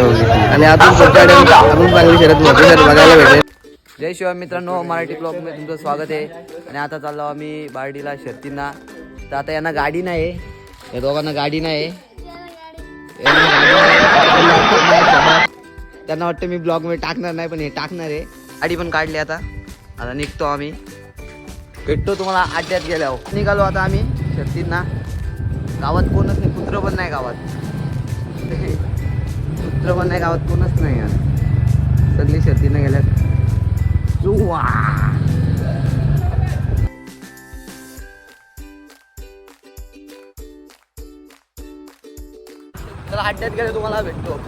आणि अजून पुढच्या अजून चांगली शर्यत मोठी शर्यत बघायला भेटेल. जय शिवाय मित्रांनो मराठी ब्लॉगमध्ये तुमचं स्वागत आहे. आणि आता चाललो आम्ही बार्डीला शर्तींना. तर आता यांना गाडी नाही या दोघांना गाडी नाही त्यांना वाटतं मी ब्लॉगमध्ये टाकणार नाही पण हे टाकणार आहे. गाडी पण काढली आता. आता निघतो आम्ही. भेटतो तुम्हाला आड्यात गेल्यावर. निघालो आता आम्ही शर्तींना. गावात कोणच नाही कुत्र पण नाही गावात. कुत्र पण नाही गावात कोणच नाही यार सगळी शेतीनं गेल्यात. जुवा चला अड्ड्यात गेले तुम्हाला भेटतो.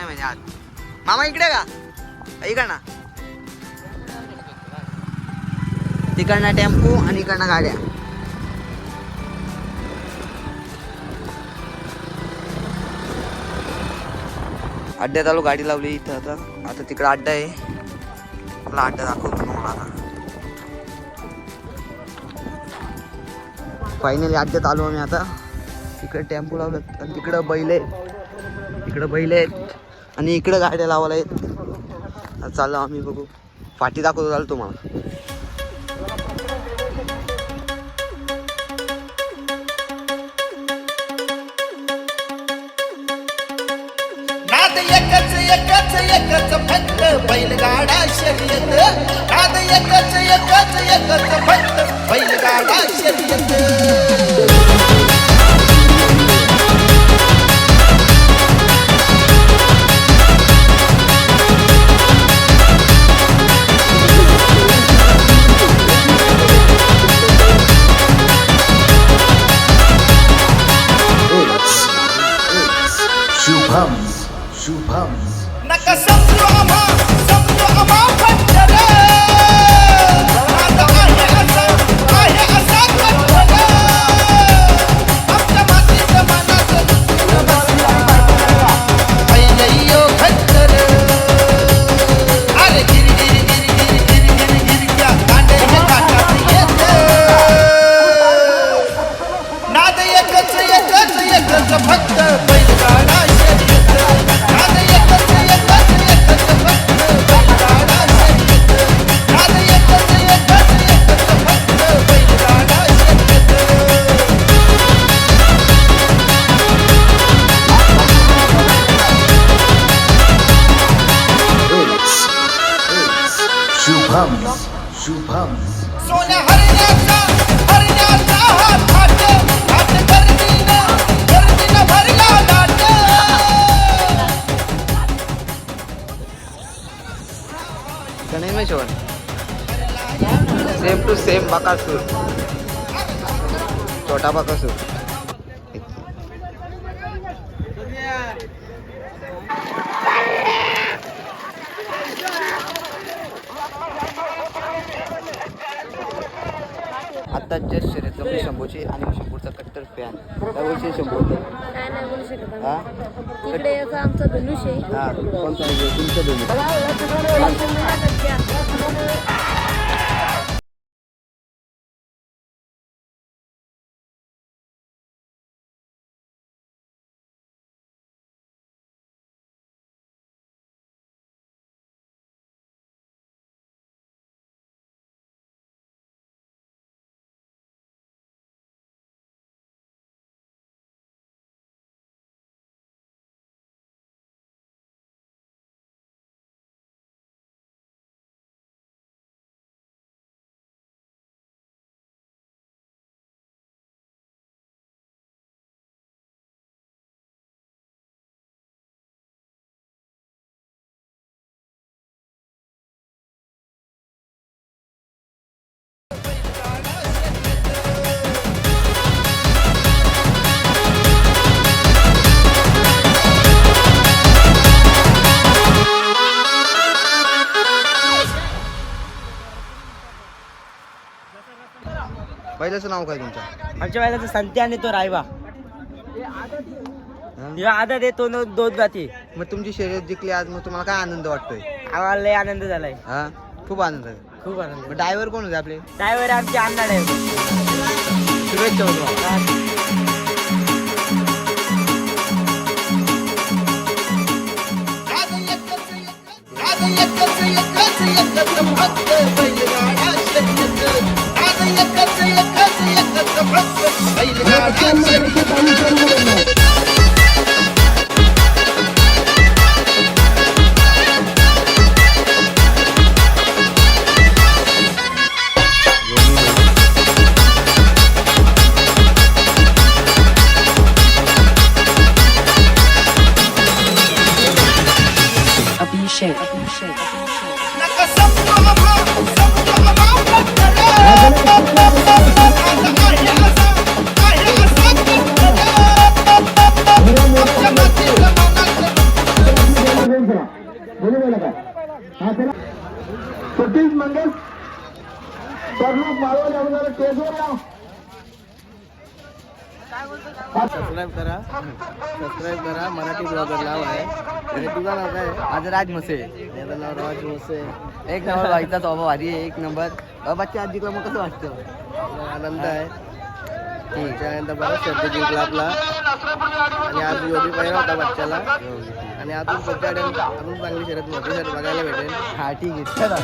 नाही म्हणजे आज. मामा इकडे का? इकडनं तिकडनं टेम्पो आणि इकडनं गाड्या. अड्ड्यात आलो गाडी लावली इथं आता. आता तिकडं अड्डा आहे. आपला अड्डा दाखवतो तुम्हाला आता. फायनली अड्ड्यात आलो आम्ही आता. तिकडे टेम्पो लावलं आणि तिकडं बैल आहेत. इकडं बैल आहेत. आणि इकडं गाड्या लावायला येत. चाललो आम्ही बघू. पाठी दाखवतो चालू तुम्हाला. एकच एकच एकच फक्त बैलगाडा शर्यत. نكسبت العمى سبت العمى टू सेम बकासूर. छोटा बकासूर. आता जस्ट शर्यत जमली शंभूची आणि शंभूचा कट्टर फॅन काय बोलशील शंभू काय नाही बोलू शकत हा. तिकडे आमचा धनुष आहे. हा कोणता आहे? तुमचं दोन्ही पहिल्याचं नाव काय तुमचं? आमच्या बायकाचं संत्या आणि तो रायबा. हा? ह्यो आधा देतो न दोन जाती. मग तुमची शर्यत जिंकली आज मग तुम्हाला काय आनंद वाटतोय? आम्हाला लय आनंद झालाय. हा? खूप आनंद आहे. खूप आनंद. ड्रायव्हर कोण होते आपले? ड्रायव्हर आमचे अण्णा ड्रायव्हर शुभेच्छा हो. तुम्हाला एकच फक्त सबस्क्राईब करा. सबस्क्राईब करा. मराठी ब्लॉगर नाव आहे आणि तुझं नाव काय? माझं राज मसे माझं नाव राज मसे एक नंबर व्हायचा स्वभाव भारी आहे एक नंबर. बाबाच्या बच्चा आज जिंकला मग कसं वाटतं? आनंद आहे. त्याच्यानंतर बराच शब्द जिंकला आपला आणि आज योगी पहिला होता बच्च्याला. आणि अजून पुढच्या टाइम अजून चांगली शर्यत मोठी शर्यत बघायला भेटेल. हा ठीक आहे. चला.